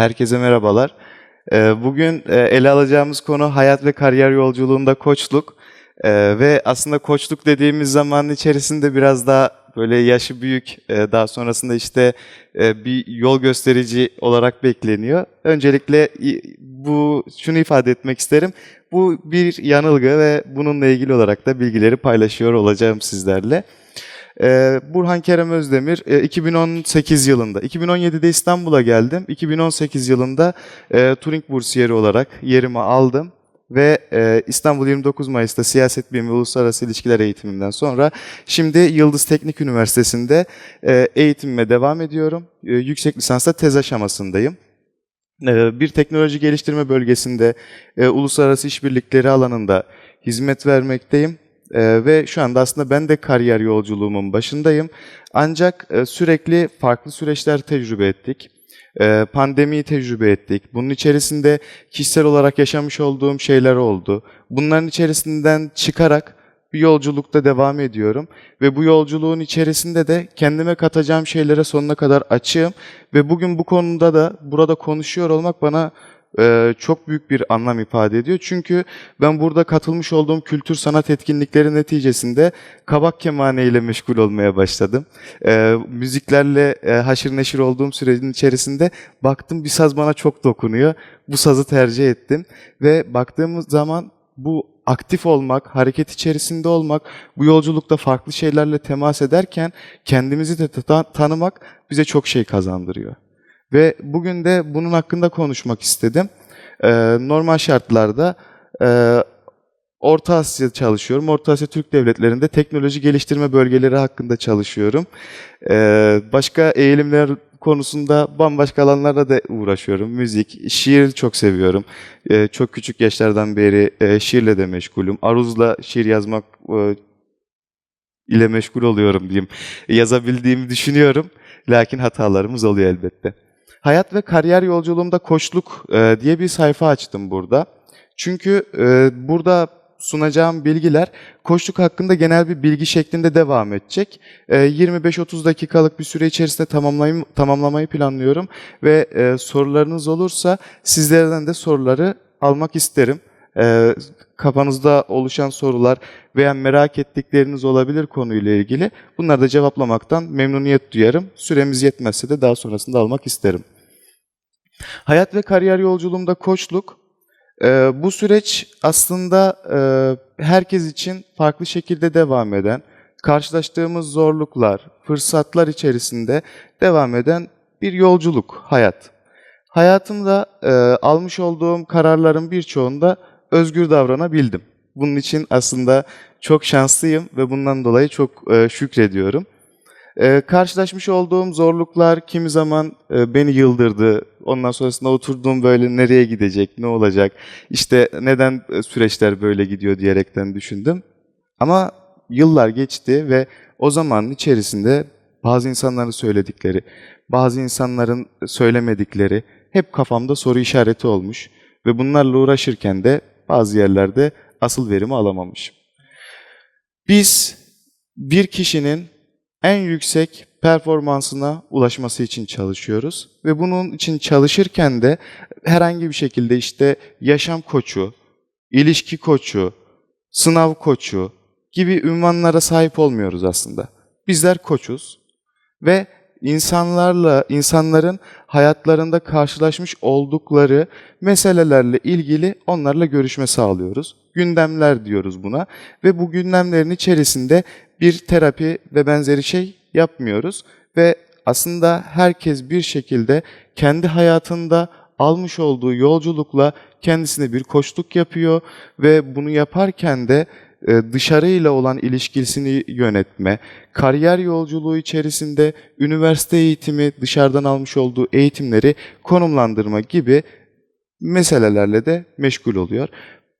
Herkese merhabalar. Ee, Bugün e, ele alacağımız konu hayat ve kariyer yolculuğunda koçluk. Ee, Ve aslında koçluk dediğimiz zamanın içerisinde biraz daha böyle yaşı büyük, e, daha sonrasında işte e, bir yol gösterici olarak bekleniyor. Öncelikle bu şunu ifade etmek isterim. Bu bir yanılgı ve bununla ilgili olarak da bilgileri paylaşıyor olacağım sizlerle. Ee, Burhan Kerem Özdemir e, 2018 yılında, 2017'de İstanbul'a geldim. 2018 yılında e, Turing Bursiyeri olarak yerimi aldım. Ve e, İstanbul 29 Mayıs'ta siyaset bilimi ve uluslararası ilişkiler eğitimimden sonra şimdi Yıldız Teknik Üniversitesi'nde e, eğitimime devam ediyorum. E, yüksek lisansta tez aşamasındayım. E, bir teknoloji geliştirme bölgesinde e, uluslararası işbirlikleri alanında hizmet vermekteyim. Ee, ve şu anda aslında ben de kariyer yolculuğumun başındayım. Ancak e, sürekli farklı süreçler tecrübe ettik. Ee, pandemiyi tecrübe ettik. Bunun içerisinde kişisel olarak yaşamış olduğum şeyler oldu. Bunların içerisinden çıkarak bir yolculukta devam ediyorum. Ve bu yolculuğun içerisinde de kendime katacağım şeylere sonuna kadar açığım. Ve bugün bu konuda da burada konuşuyor olmak bana e, çok büyük bir anlam ifade ediyor. Çünkü ben burada katılmış olduğum kültür sanat etkinlikleri neticesinde kabak kemane ile meşgul olmaya başladım. E, müziklerle e, haşır neşir olduğum sürecin içerisinde baktım bir saz bana çok dokunuyor. Bu sazı tercih ettim ve baktığımız zaman bu aktif olmak, hareket içerisinde olmak, bu yolculukta farklı şeylerle temas ederken kendimizi de ta- tanımak bize çok şey kazandırıyor. Ve bugün de bunun hakkında konuşmak istedim. Ee, normal şartlarda e, Orta Asya çalışıyorum. Orta Asya Türk Devletleri'nde teknoloji geliştirme bölgeleri hakkında çalışıyorum. Ee, başka eğilimler konusunda bambaşka alanlarla da uğraşıyorum. Müzik, şiir çok seviyorum. Ee, çok küçük yaşlardan beri e, şiirle de meşgulüm. Aruzla şiir yazmak e, ile meşgul oluyorum diyeyim. Yazabildiğimi düşünüyorum. Lakin hatalarımız oluyor elbette. Hayat ve kariyer yolculuğumda koçluk e, diye bir sayfa açtım burada. Çünkü e, burada sunacağım bilgiler koçluk hakkında genel bir bilgi şeklinde devam edecek. E, 25-30 dakikalık bir süre içerisinde tamamlayayım, tamamlamayı planlıyorum ve e, sorularınız olursa sizlerden de soruları almak isterim. E, kafanızda oluşan sorular veya merak ettikleriniz olabilir konuyla ilgili. Bunları da cevaplamaktan memnuniyet duyarım. Süremiz yetmezse de daha sonrasında almak isterim. Hayat ve kariyer yolculuğumda koçluk. Ee, bu süreç aslında e, herkes için farklı şekilde devam eden, karşılaştığımız zorluklar, fırsatlar içerisinde devam eden bir yolculuk, hayat. Hayatımda e, almış olduğum kararların birçoğunda özgür davranabildim. Bunun için aslında çok şanslıyım ve bundan dolayı çok e, şükrediyorum. Ee, karşılaşmış olduğum zorluklar kimi zaman e, beni yıldırdı. Ondan sonrasında oturduğum böyle nereye gidecek, ne olacak, işte neden e, süreçler böyle gidiyor diyerekten düşündüm. Ama yıllar geçti ve o zamanın içerisinde bazı insanların söyledikleri, bazı insanların söylemedikleri hep kafamda soru işareti olmuş ve bunlarla uğraşırken de bazı yerlerde asıl verimi alamamışım. Biz bir kişinin en yüksek performansına ulaşması için çalışıyoruz ve bunun için çalışırken de herhangi bir şekilde işte yaşam koçu, ilişki koçu, sınav koçu gibi ünvanlara sahip olmuyoruz aslında. Bizler koçuz ve insanlarla insanların hayatlarında karşılaşmış oldukları meselelerle ilgili onlarla görüşme sağlıyoruz. Gündemler diyoruz buna ve bu gündemlerin içerisinde bir terapi ve benzeri şey yapmıyoruz ve aslında herkes bir şekilde kendi hayatında almış olduğu yolculukla kendisine bir koçluk yapıyor ve bunu yaparken de dışarıyla olan ilişkisini yönetme, kariyer yolculuğu içerisinde üniversite eğitimi, dışarıdan almış olduğu eğitimleri konumlandırma gibi meselelerle de meşgul oluyor.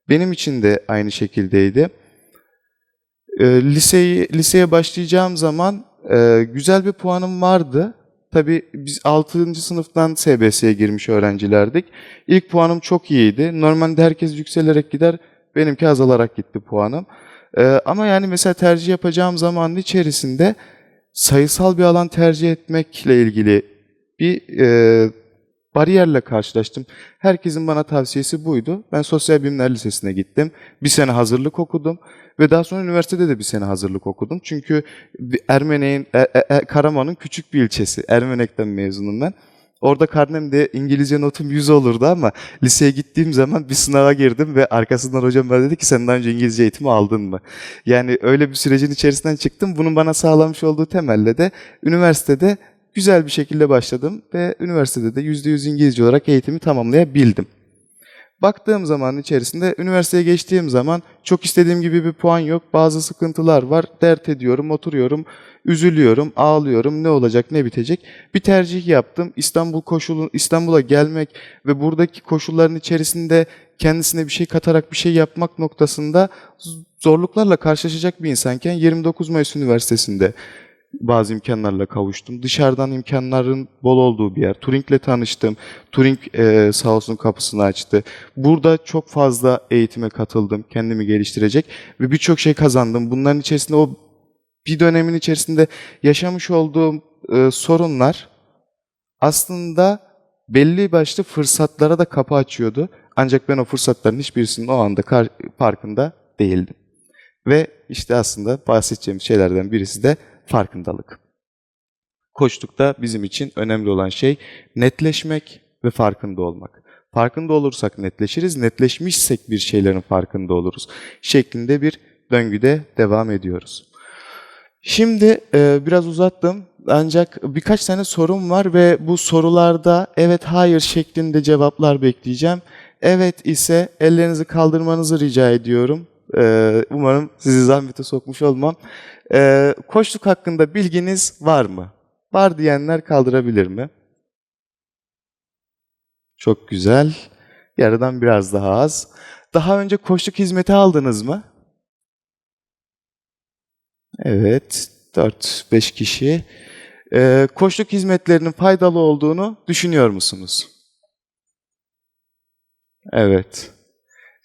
Benim için de aynı şekildeydi. E, liseyi liseye başlayacağım zaman e, güzel bir puanım vardı. Tabii biz 6. sınıftan SBS'ye girmiş öğrencilerdik. İlk puanım çok iyiydi. Normalde herkes yükselerek gider. Benimki azalarak gitti puanım. E, ama yani mesela tercih yapacağım zamanın içerisinde sayısal bir alan tercih etmekle ilgili bir e, bariyerle karşılaştım. Herkesin bana tavsiyesi buydu. Ben Sosyal Bilimler Lisesi'ne gittim. Bir sene hazırlık okudum ve daha sonra üniversitede de bir sene hazırlık okudum. Çünkü Ermenek'in, e, e, e, Karaman'ın küçük bir ilçesi. Ermenek'ten mezunum ben. Orada karnemde İngilizce notum 100 olurdu ama liseye gittiğim zaman bir sınava girdim ve arkasından hocam bana dedi ki sen daha önce İngilizce eğitimi aldın mı? Yani öyle bir sürecin içerisinden çıktım. Bunun bana sağlamış olduğu temelle de üniversitede güzel bir şekilde başladım ve üniversitede de %100 İngilizce olarak eğitimi tamamlayabildim. Baktığım zaman içerisinde üniversiteye geçtiğim zaman çok istediğim gibi bir puan yok. Bazı sıkıntılar var. Dert ediyorum, oturuyorum, üzülüyorum, ağlıyorum. Ne olacak, ne bitecek? Bir tercih yaptım. İstanbul koşulu İstanbul'a gelmek ve buradaki koşulların içerisinde kendisine bir şey katarak bir şey yapmak noktasında zorluklarla karşılaşacak bir insanken 29 Mayıs Üniversitesi'nde bazı imkanlarla kavuştum. Dışarıdan imkanların bol olduğu bir yer. Turing'le tanıştım. Turing e, sağ olsun kapısını açtı. Burada çok fazla eğitime katıldım. Kendimi geliştirecek ve birçok şey kazandım. Bunların içerisinde o bir dönemin içerisinde yaşamış olduğum e, sorunlar aslında belli başlı fırsatlara da kapı açıyordu. Ancak ben o fırsatların hiçbirisinin o anda farkında değildim. Ve işte aslında bahsedeceğim şeylerden birisi de farkındalık. Koçlukta bizim için önemli olan şey netleşmek ve farkında olmak. Farkında olursak netleşiriz, netleşmişsek bir şeylerin farkında oluruz şeklinde bir döngüde devam ediyoruz. Şimdi e, biraz uzattım ancak birkaç tane sorum var ve bu sorularda evet hayır şeklinde cevaplar bekleyeceğim. Evet ise ellerinizi kaldırmanızı rica ediyorum. E, umarım sizi zahmete sokmuş olmam. E, koçluk hakkında bilginiz var mı? Var diyenler kaldırabilir mi? Çok güzel. Yarıdan biraz daha az. Daha önce koçluk hizmeti aldınız mı? Evet, 4-5 kişi. Ee, koçluk hizmetlerinin faydalı olduğunu düşünüyor musunuz? Evet.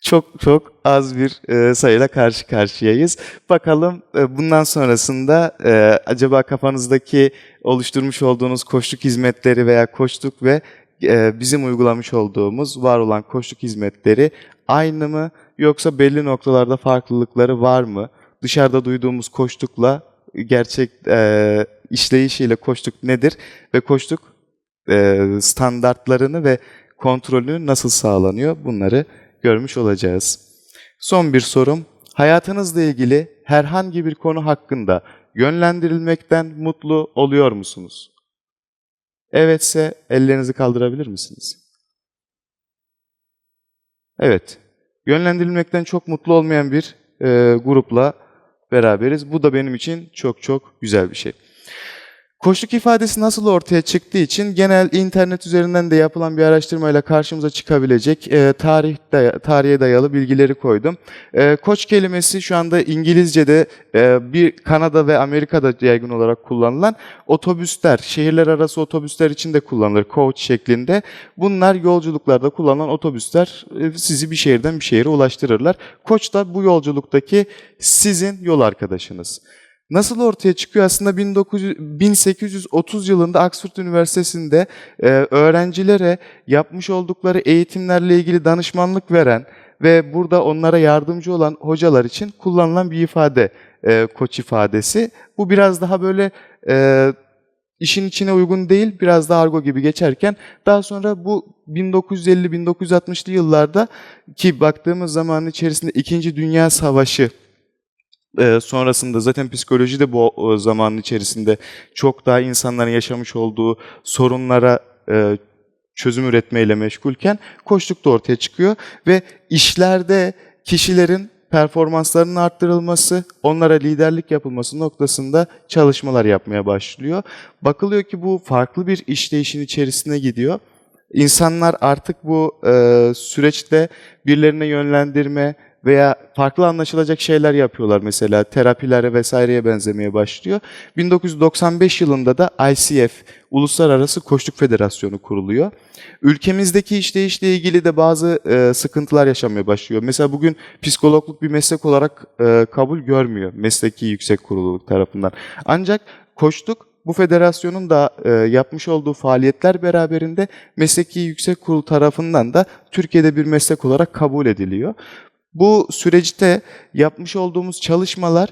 Çok çok az bir e, sayıyla karşı karşıyayız. Bakalım e, bundan sonrasında e, acaba kafanızdaki oluşturmuş olduğunuz koçluk hizmetleri veya koçluk ve e, bizim uygulamış olduğumuz var olan koçluk hizmetleri aynı mı yoksa belli noktalarda farklılıkları var mı? Dışarıda duyduğumuz koçlukla gerçek e, işleyişiyle koçluk nedir ve koçluk e, standartlarını ve kontrolü nasıl sağlanıyor bunları görmüş olacağız. Son bir sorum. Hayatınızla ilgili herhangi bir konu hakkında yönlendirilmekten mutlu oluyor musunuz? Evetse ellerinizi kaldırabilir misiniz? Evet. Yönlendirilmekten çok mutlu olmayan bir e, grupla beraberiz. Bu da benim için çok çok güzel bir şey. Koçluk ifadesi nasıl ortaya çıktığı için genel internet üzerinden de yapılan bir araştırmayla karşımıza çıkabilecek e, tarih day- tarihe dayalı bilgileri koydum. E, koç kelimesi şu anda İngilizce'de e, bir Kanada ve Amerika'da yaygın olarak kullanılan otobüsler, şehirler arası otobüsler için de kullanılır coach şeklinde. Bunlar yolculuklarda kullanılan otobüsler e, sizi bir şehirden bir şehire ulaştırırlar. Koç da bu yolculuktaki sizin yol arkadaşınız. Nasıl ortaya çıkıyor? Aslında 1900, 1830 yılında Oxford Üniversitesi'nde e, öğrencilere yapmış oldukları eğitimlerle ilgili danışmanlık veren ve burada onlara yardımcı olan hocalar için kullanılan bir ifade, e, koç ifadesi. Bu biraz daha böyle e, işin içine uygun değil, biraz da argo gibi geçerken daha sonra bu 1950-1960'lı yıllarda ki baktığımız zaman içerisinde 2. Dünya Savaşı sonrasında zaten psikoloji de bu zamanın içerisinde çok daha insanların yaşamış olduğu sorunlara çözüm üretmeyle meşgulken koçluk da ortaya çıkıyor ve işlerde kişilerin performanslarının arttırılması, onlara liderlik yapılması noktasında çalışmalar yapmaya başlıyor. Bakılıyor ki bu farklı bir işleyişin içerisine gidiyor. İnsanlar artık bu e, süreçte birilerine yönlendirme, veya farklı anlaşılacak şeyler yapıyorlar mesela terapilere vesaireye benzemeye başlıyor. 1995 yılında da ICF Uluslararası Koçluk Federasyonu kuruluyor. Ülkemizdeki işleyişle ilgili de bazı e, sıkıntılar yaşamaya başlıyor. Mesela bugün psikologluk bir meslek olarak e, kabul görmüyor mesleki yüksek kurulu tarafından. Ancak koçluk Bu federasyonun da e, yapmış olduğu faaliyetler beraberinde Mesleki Yüksek Kurul tarafından da Türkiye'de bir meslek olarak kabul ediliyor. Bu süreçte yapmış olduğumuz çalışmalar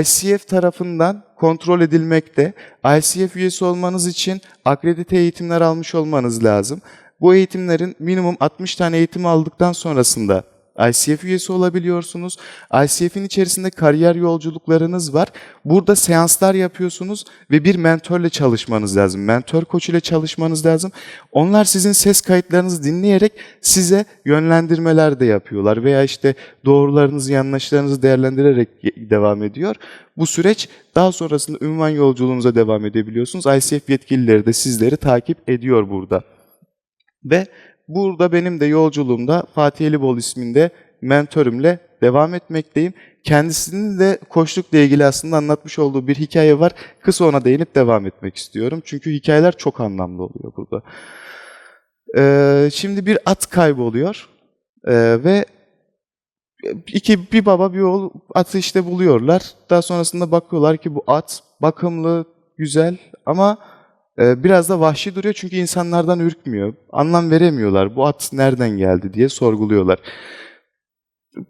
ICF tarafından kontrol edilmekte. ICF üyesi olmanız için akredite eğitimler almış olmanız lazım. Bu eğitimlerin minimum 60 tane eğitim aldıktan sonrasında ICF üyesi olabiliyorsunuz. ICF'in içerisinde kariyer yolculuklarınız var. Burada seanslar yapıyorsunuz ve bir mentörle çalışmanız lazım. Mentor koç ile çalışmanız lazım. Onlar sizin ses kayıtlarınızı dinleyerek size yönlendirmeler de yapıyorlar veya işte doğrularınızı, yanlışlarınızı değerlendirerek devam ediyor. Bu süreç daha sonrasında ünvan yolculuğunuza devam edebiliyorsunuz. ICF yetkilileri de sizleri takip ediyor burada. Ve burada benim de yolculuğumda Fatih Elibol isminde mentörümle devam etmekteyim. Kendisinin de koçlukla ilgili aslında anlatmış olduğu bir hikaye var. Kısa ona değinip devam etmek istiyorum. Çünkü hikayeler çok anlamlı oluyor burada. Ee, şimdi bir at kayboluyor Ee, ve iki bir baba bir oğul atı işte buluyorlar. Daha sonrasında bakıyorlar ki bu at bakımlı, güzel ama biraz da vahşi duruyor çünkü insanlardan ürkmüyor. Anlam veremiyorlar. Bu at nereden geldi diye sorguluyorlar.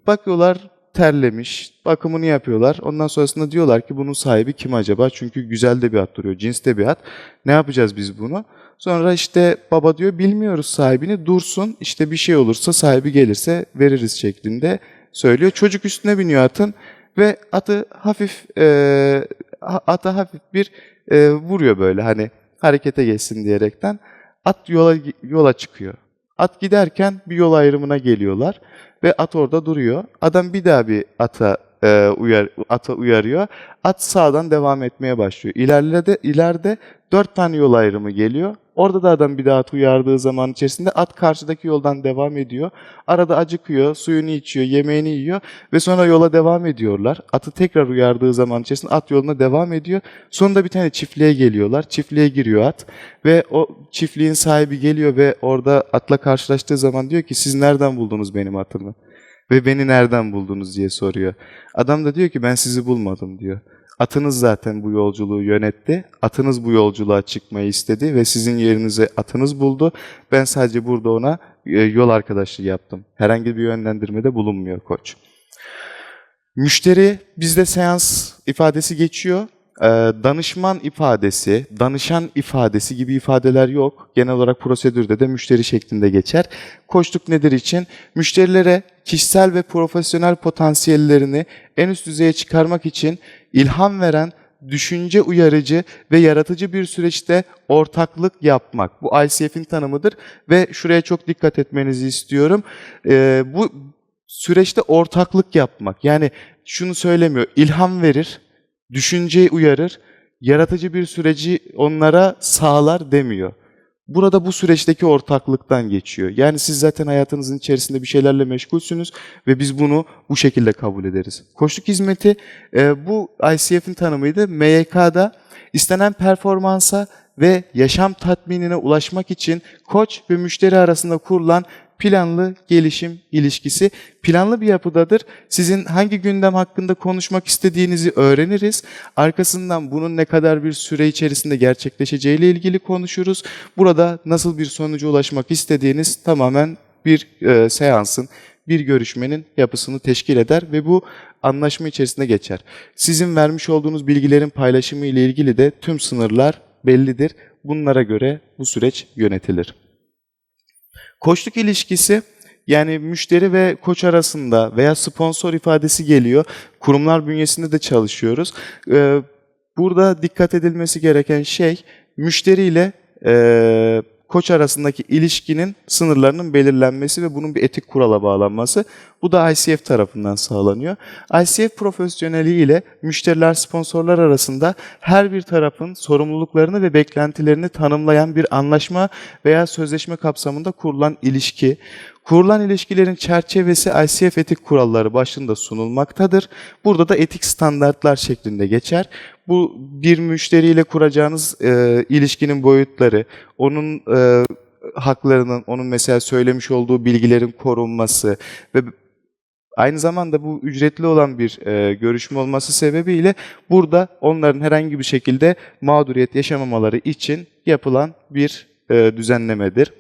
Bakıyorlar terlemiş, bakımını yapıyorlar. Ondan sonrasında diyorlar ki bunun sahibi kim acaba? Çünkü güzel de bir at duruyor, cins de bir at. Ne yapacağız biz bunu? Sonra işte baba diyor bilmiyoruz sahibini, dursun işte bir şey olursa sahibi gelirse veririz şeklinde söylüyor. Çocuk üstüne biniyor atın ve atı hafif e, ata hafif bir e, vuruyor böyle hani harekete geçsin diyerekten. At yola yola çıkıyor. At giderken bir yol ayrımına geliyorlar ve at orada duruyor. Adam bir daha bir ata e, uyar ata uyarıyor. At sağdan devam etmeye başlıyor. İleride ileride dört tane yol ayrımı geliyor. Orada da adam bir daha at uyardığı zaman içerisinde at karşıdaki yoldan devam ediyor. Arada acıkıyor, suyunu içiyor, yemeğini yiyor ve sonra yola devam ediyorlar. Atı tekrar uyardığı zaman içerisinde at yoluna devam ediyor. Sonunda bir tane çiftliğe geliyorlar. Çiftliğe giriyor at ve o çiftliğin sahibi geliyor ve orada atla karşılaştığı zaman diyor ki siz nereden buldunuz benim atımı? Ve beni nereden buldunuz diye soruyor. Adam da diyor ki ben sizi bulmadım diyor. Atınız zaten bu yolculuğu yönetti. Atınız bu yolculuğa çıkmayı istedi ve sizin yerinize atınız buldu. Ben sadece burada ona e, yol arkadaşlığı yaptım. Herhangi bir yönlendirmede bulunmuyor koç. Müşteri bizde seans ifadesi geçiyor. Ee, danışman ifadesi, danışan ifadesi gibi ifadeler yok. Genel olarak prosedürde de müşteri şeklinde geçer. Koçluk nedir için? Müşterilere kişisel ve profesyonel potansiyellerini en üst düzeye çıkarmak için ilham veren, düşünce uyarıcı ve yaratıcı bir süreçte ortaklık yapmak. Bu ICF'in tanımıdır ve şuraya çok dikkat etmenizi istiyorum. Ee, bu süreçte ortaklık yapmak. Yani şunu söylemiyor, ilham verir, düşünceyi uyarır, yaratıcı bir süreci onlara sağlar demiyor. Burada bu süreçteki ortaklıktan geçiyor. Yani siz zaten hayatınızın içerisinde bir şeylerle meşgulsünüz ve biz bunu bu şekilde kabul ederiz. Koçluk hizmeti e, bu ICF'in tanımıydı. MYK'da istenen performansa ve yaşam tatminine ulaşmak için koç ve müşteri arasında kurulan planlı gelişim ilişkisi planlı bir yapıdadır. Sizin hangi gündem hakkında konuşmak istediğinizi öğreniriz. Arkasından bunun ne kadar bir süre içerisinde gerçekleşeceği ile ilgili konuşuruz. Burada nasıl bir sonuca ulaşmak istediğiniz tamamen bir e, seansın, bir görüşmenin yapısını teşkil eder ve bu anlaşma içerisinde geçer. Sizin vermiş olduğunuz bilgilerin paylaşımı ile ilgili de tüm sınırlar bellidir. Bunlara göre bu süreç yönetilir. Koçluk ilişkisi yani müşteri ve koç arasında veya sponsor ifadesi geliyor. Kurumlar bünyesinde de çalışıyoruz. Ee, burada dikkat edilmesi gereken şey müşteriyle e, koç arasındaki ilişkinin sınırlarının belirlenmesi ve bunun bir etik kurala bağlanması. Bu da ICF tarafından sağlanıyor. ICF profesyoneli ile müşteriler, sponsorlar arasında her bir tarafın sorumluluklarını ve beklentilerini tanımlayan bir anlaşma veya sözleşme kapsamında kurulan ilişki. Kurulan ilişkilerin çerçevesi ICF etik kuralları başında sunulmaktadır. Burada da etik standartlar şeklinde geçer. Bu bir müşteriyle kuracağınız e, ilişkinin boyutları, onun e, haklarının, onun mesela söylemiş olduğu bilgilerin korunması ve Aynı zamanda bu ücretli olan bir e, görüşme olması sebebiyle burada onların herhangi bir şekilde mağduriyet yaşamamaları için yapılan bir e, düzenlemedir.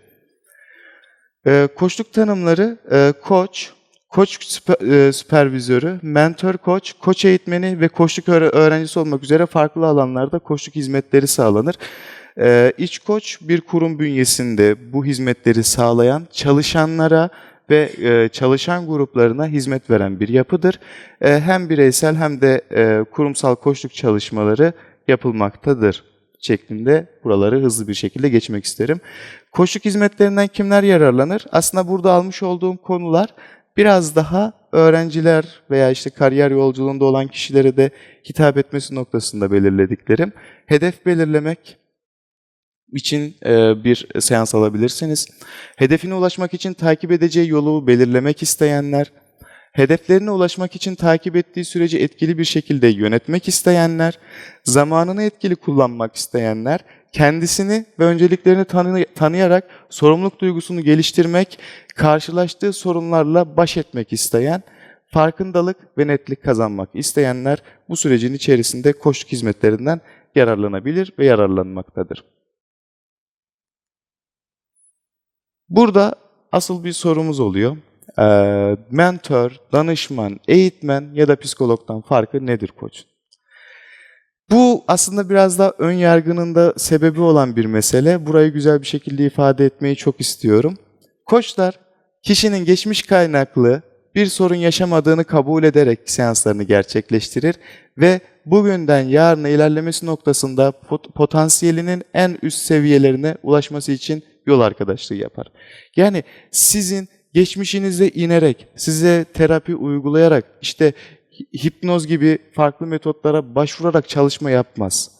E, koçluk tanımları e, koç, koç süper- e, süpervizörü, mentor koç, koç eğitmeni ve koçluk öğre- öğrencisi olmak üzere farklı alanlarda koçluk hizmetleri sağlanır. E, iç koç bir kurum bünyesinde bu hizmetleri sağlayan çalışanlara ve e, çalışan gruplarına hizmet veren bir yapıdır. E, hem bireysel hem de e, kurumsal koçluk çalışmaları yapılmaktadır şeklinde buraları hızlı bir şekilde geçmek isterim. Koçluk hizmetlerinden kimler yararlanır? Aslında burada almış olduğum konular biraz daha öğrenciler veya işte kariyer yolculuğunda olan kişilere de hitap etmesi noktasında belirlediklerim. Hedef belirlemek için e, bir seans alabilirsiniz. Hedefine ulaşmak için takip edeceği yolu belirlemek isteyenler, hedeflerine ulaşmak için takip ettiği süreci etkili bir şekilde yönetmek isteyenler, zamanını etkili kullanmak isteyenler, kendisini ve önceliklerini tanı- tanıyarak sorumluluk duygusunu geliştirmek, karşılaştığı sorunlarla baş etmek isteyen, farkındalık ve netlik kazanmak isteyenler bu sürecin içerisinde koçluk hizmetlerinden yararlanabilir ve yararlanmaktadır. Burada asıl bir sorumuz oluyor. Ee, mentor, danışman, eğitmen ya da psikologdan farkı nedir koç? Bu aslında biraz da ön yargının da sebebi olan bir mesele. Burayı güzel bir şekilde ifade etmeyi çok istiyorum. Koçlar kişinin geçmiş kaynaklı bir sorun yaşamadığını kabul ederek seanslarını gerçekleştirir ve bugünden yarına ilerlemesi noktasında pot- potansiyelinin en üst seviyelerine ulaşması için yol arkadaşlığı yapar. Yani sizin geçmişinize inerek, size terapi uygulayarak, işte hi- hipnoz gibi farklı metotlara başvurarak çalışma yapmaz.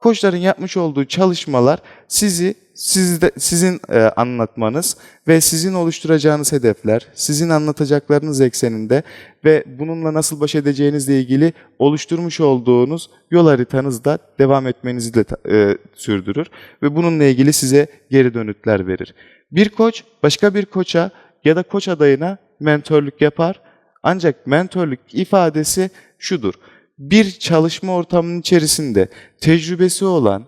Koçların yapmış olduğu çalışmalar sizi sizde, sizin e, anlatmanız ve sizin oluşturacağınız hedefler, sizin anlatacaklarınız ekseninde ve bununla nasıl baş edeceğinizle ilgili oluşturmuş olduğunuz yol haritanızda devam etmenizi de e, sürdürür ve bununla ilgili size geri dönütler verir. Bir koç başka bir koça ya da koç adayına mentorluk yapar ancak mentorluk ifadesi şudur. Bir çalışma ortamının içerisinde tecrübesi olan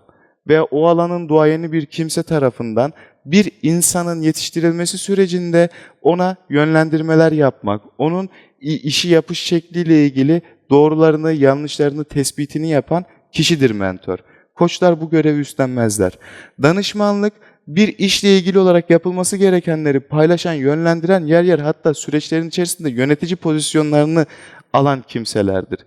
veya o alanın duayeni bir kimse tarafından bir insanın yetiştirilmesi sürecinde ona yönlendirmeler yapmak, onun işi yapış şekliyle ilgili doğrularını, yanlışlarını tespitini yapan kişidir mentor. Koçlar bu görevi üstlenmezler. Danışmanlık bir işle ilgili olarak yapılması gerekenleri paylaşan, yönlendiren, yer yer hatta süreçlerin içerisinde yönetici pozisyonlarını alan kimselerdir.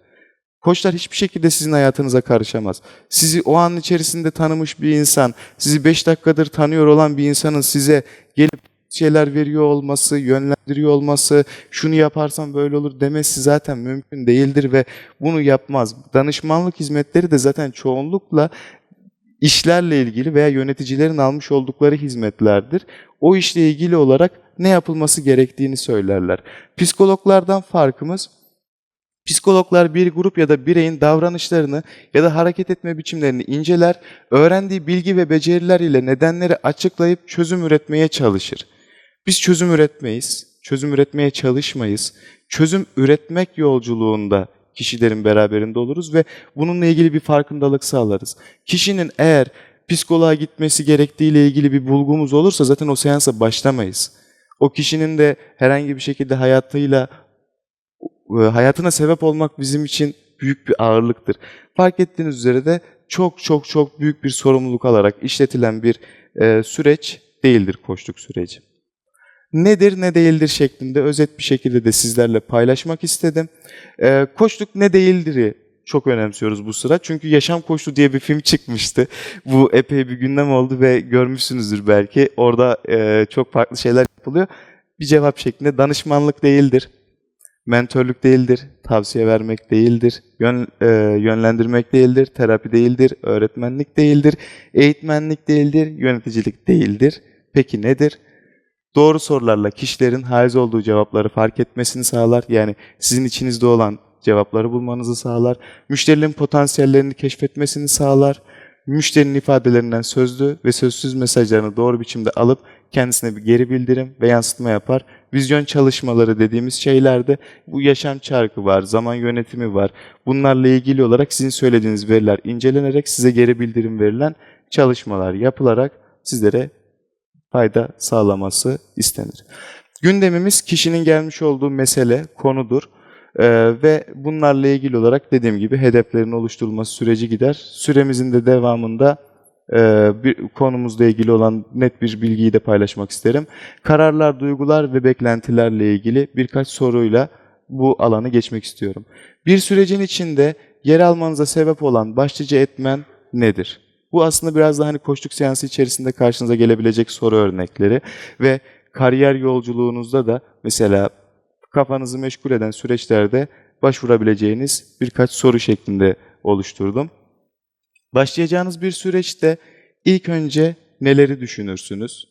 Koçlar hiçbir şekilde sizin hayatınıza karışamaz. Sizi o an içerisinde tanımış bir insan, sizi 5 dakikadır tanıyor olan bir insanın size gelip şeyler veriyor olması, yönlendiriyor olması, şunu yaparsan böyle olur demesi zaten mümkün değildir ve bunu yapmaz. Danışmanlık hizmetleri de zaten çoğunlukla işlerle ilgili veya yöneticilerin almış oldukları hizmetlerdir. O işle ilgili olarak ne yapılması gerektiğini söylerler. Psikologlardan farkımız Psikologlar bir grup ya da bireyin davranışlarını ya da hareket etme biçimlerini inceler, öğrendiği bilgi ve beceriler ile nedenleri açıklayıp çözüm üretmeye çalışır. Biz çözüm üretmeyiz, çözüm üretmeye çalışmayız. Çözüm üretmek yolculuğunda kişilerin beraberinde oluruz ve bununla ilgili bir farkındalık sağlarız. Kişinin eğer psikoloğa gitmesi gerektiğiyle ilgili bir bulgumuz olursa zaten o seansa başlamayız. O kişinin de herhangi bir şekilde hayatıyla e, hayatına sebep olmak bizim için büyük bir ağırlıktır. Fark ettiğiniz üzere de çok çok çok büyük bir sorumluluk alarak işletilen bir e, süreç değildir koçluk süreci. Nedir ne değildir şeklinde özet bir şekilde de sizlerle paylaşmak istedim. E, koçluk ne değildir'i çok önemsiyoruz bu sıra. Çünkü Yaşam Koçluğu diye bir film çıkmıştı. Bu epey bir gündem oldu ve görmüşsünüzdür belki. Orada e, çok farklı şeyler yapılıyor. Bir cevap şeklinde danışmanlık değildir mentörlük değildir, tavsiye vermek değildir, yön, e, yönlendirmek değildir, terapi değildir, öğretmenlik değildir, eğitmenlik değildir, yöneticilik değildir. Peki nedir? Doğru sorularla kişilerin haiz olduğu cevapları fark etmesini sağlar. Yani sizin içinizde olan cevapları bulmanızı sağlar. Müşterilerin potansiyellerini keşfetmesini sağlar. Müşterinin ifadelerinden sözlü ve sözsüz mesajlarını doğru biçimde alıp kendisine bir geri bildirim ve yansıtma yapar vizyon çalışmaları dediğimiz şeylerde bu yaşam çarkı var, zaman yönetimi var. Bunlarla ilgili olarak sizin söylediğiniz veriler incelenerek size geri bildirim verilen çalışmalar yapılarak sizlere fayda sağlaması istenir. Gündemimiz kişinin gelmiş olduğu mesele, konudur. Ee, ve bunlarla ilgili olarak dediğim gibi hedeflerin oluşturulması süreci gider. Süremizin de devamında e, bir konumuzla ilgili olan net bir bilgiyi de paylaşmak isterim. Kararlar, duygular ve beklentilerle ilgili birkaç soruyla bu alanı geçmek istiyorum. Bir sürecin içinde yer almanıza sebep olan başlıca etmen nedir? Bu aslında biraz da hani koçluk seansı içerisinde karşınıza gelebilecek soru örnekleri ve kariyer yolculuğunuzda da mesela kafanızı meşgul eden süreçlerde başvurabileceğiniz birkaç soru şeklinde oluşturdum. Başlayacağınız bir süreçte ilk önce neleri düşünürsünüz?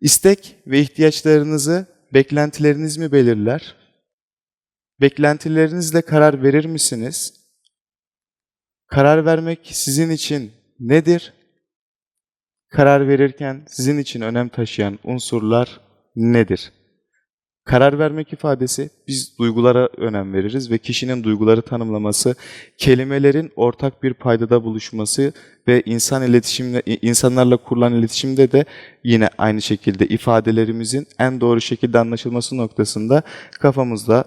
İstek ve ihtiyaçlarınızı beklentileriniz mi belirler? Beklentilerinizle karar verir misiniz? Karar vermek sizin için nedir? Karar verirken sizin için önem taşıyan unsurlar nedir? Karar vermek ifadesi biz duygulara önem veririz ve kişinin duyguları tanımlaması, kelimelerin ortak bir paydada buluşması ve insan iletişimle insanlarla kurulan iletişimde de yine aynı şekilde ifadelerimizin en doğru şekilde anlaşılması noktasında kafamızda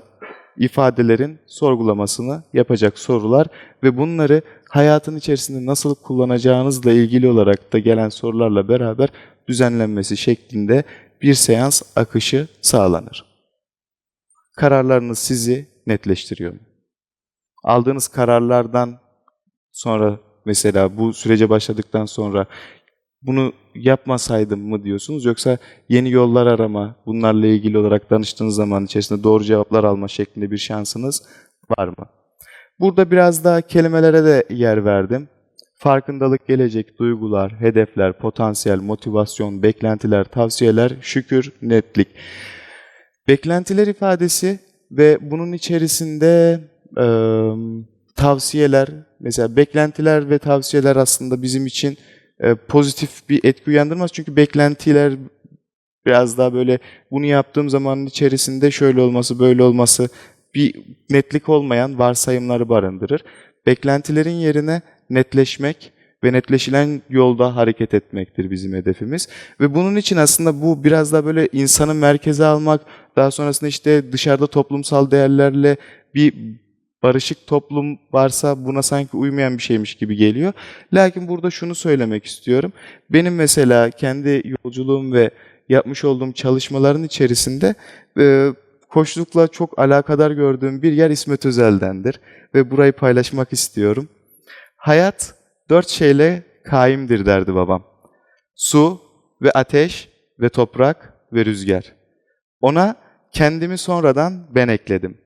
ifadelerin sorgulamasını yapacak sorular ve bunları hayatın içerisinde nasıl kullanacağınızla ilgili olarak da gelen sorularla beraber düzenlenmesi şeklinde bir seans akışı sağlanır. Kararlarınız sizi netleştiriyor mu? Aldığınız kararlardan sonra mesela bu sürece başladıktan sonra bunu yapmasaydım mı diyorsunuz yoksa yeni yollar arama, bunlarla ilgili olarak danıştığınız zaman içerisinde doğru cevaplar alma şeklinde bir şansınız var mı? Burada biraz daha kelimelere de yer verdim. Farkındalık, gelecek, duygular, hedefler, potansiyel, motivasyon, beklentiler, tavsiyeler, şükür, netlik. Beklentiler ifadesi ve bunun içerisinde e, tavsiyeler, mesela beklentiler ve tavsiyeler aslında bizim için e, pozitif bir etki uyandırmaz. Çünkü beklentiler biraz daha böyle bunu yaptığım zamanın içerisinde şöyle olması, böyle olması bir netlik olmayan varsayımları barındırır. Beklentilerin yerine netleşmek ve netleşilen yolda hareket etmektir bizim hedefimiz. Ve bunun için aslında bu biraz daha böyle insanı merkeze almak, daha sonrasında işte dışarıda toplumsal değerlerle bir barışık toplum varsa buna sanki uymayan bir şeymiş gibi geliyor. Lakin burada şunu söylemek istiyorum. Benim mesela kendi yolculuğum ve yapmış olduğum çalışmaların içerisinde e, koçlukla çok alakadar gördüğüm bir yer İsmet Özel'dendir. Ve burayı paylaşmak istiyorum. Hayat dört şeyle kaimdir derdi babam. Su ve ateş ve toprak ve rüzgar. Ona kendimi sonradan ben ekledim.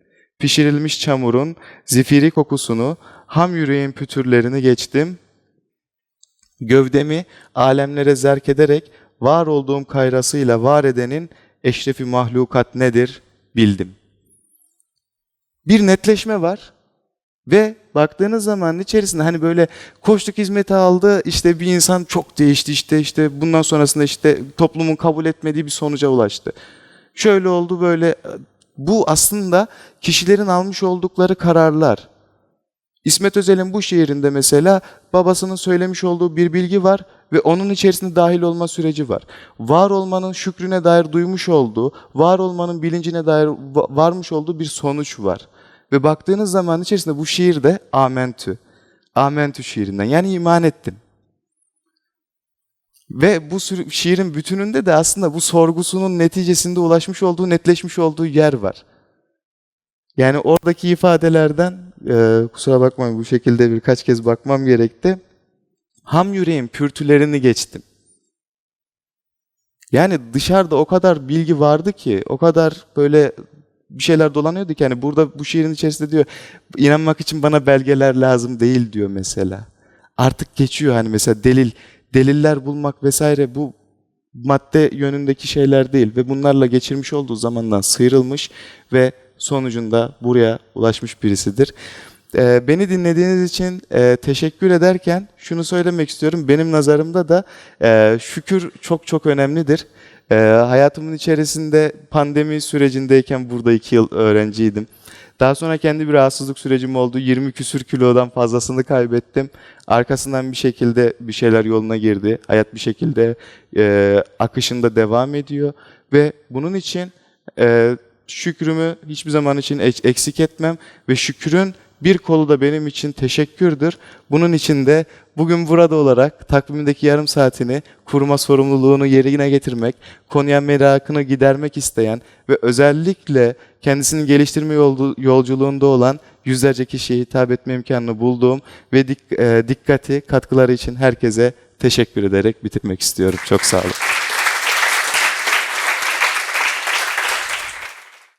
Pişirilmiş çamurun zifiri kokusunu, ham yüreğin pütürlerini geçtim. Gövdemi alemlere zerk ederek var olduğum kayrasıyla var edenin eşrefi mahlukat nedir bildim. Bir netleşme var ve baktığınız zaman içerisinde hani böyle koçluk hizmeti aldı işte bir insan çok değişti işte işte bundan sonrasında işte toplumun kabul etmediği bir sonuca ulaştı. Şöyle oldu böyle bu aslında kişilerin almış oldukları kararlar. İsmet Özel'in bu şiirinde mesela babasının söylemiş olduğu bir bilgi var ve onun içerisinde dahil olma süreci var. Var olmanın şükrüne dair duymuş olduğu, var olmanın bilincine dair varmış olduğu bir sonuç var. Ve baktığınız zaman içerisinde bu şiirde amentü. Amentü şiirinden yani iman ettim. Ve bu şiirin bütününde de aslında bu sorgusunun neticesinde ulaşmış olduğu, netleşmiş olduğu yer var. Yani oradaki ifadelerden, e, kusura bakmayın bu şekilde birkaç kez bakmam gerekti. Ham yüreğin pürtülerini geçtim. Yani dışarıda o kadar bilgi vardı ki, o kadar böyle bir şeyler dolanıyordu ki hani burada bu şiirin içerisinde diyor inanmak için bana belgeler lazım değil diyor mesela. Artık geçiyor hani mesela delil, deliller bulmak vesaire bu madde yönündeki şeyler değil ve bunlarla geçirmiş olduğu zamandan sıyrılmış ve sonucunda buraya ulaşmış birisidir. Ee, beni dinlediğiniz için e, teşekkür ederken şunu söylemek istiyorum. Benim nazarımda da e, şükür çok çok önemlidir. Ee, hayatımın içerisinde pandemi sürecindeyken burada iki yıl öğrenciydim. Daha sonra kendi bir rahatsızlık sürecim oldu. 20 küsür kilodan fazlasını kaybettim. Arkasından bir şekilde bir şeyler yoluna girdi. Hayat bir şekilde e, akışında devam ediyor. Ve bunun için e, şükrümü hiçbir zaman için ek- eksik etmem. Ve şükrün bir kolu da benim için teşekkürdür. Bunun için de bugün burada olarak takvimdeki yarım saatini kurma sorumluluğunu yerine getirmek, konuya merakını gidermek isteyen ve özellikle kendisini geliştirme yolculuğunda olan yüzlerce kişiye hitap etme imkanını bulduğum ve e, dikkati, katkıları için herkese teşekkür ederek bitirmek istiyorum. Çok sağ olun.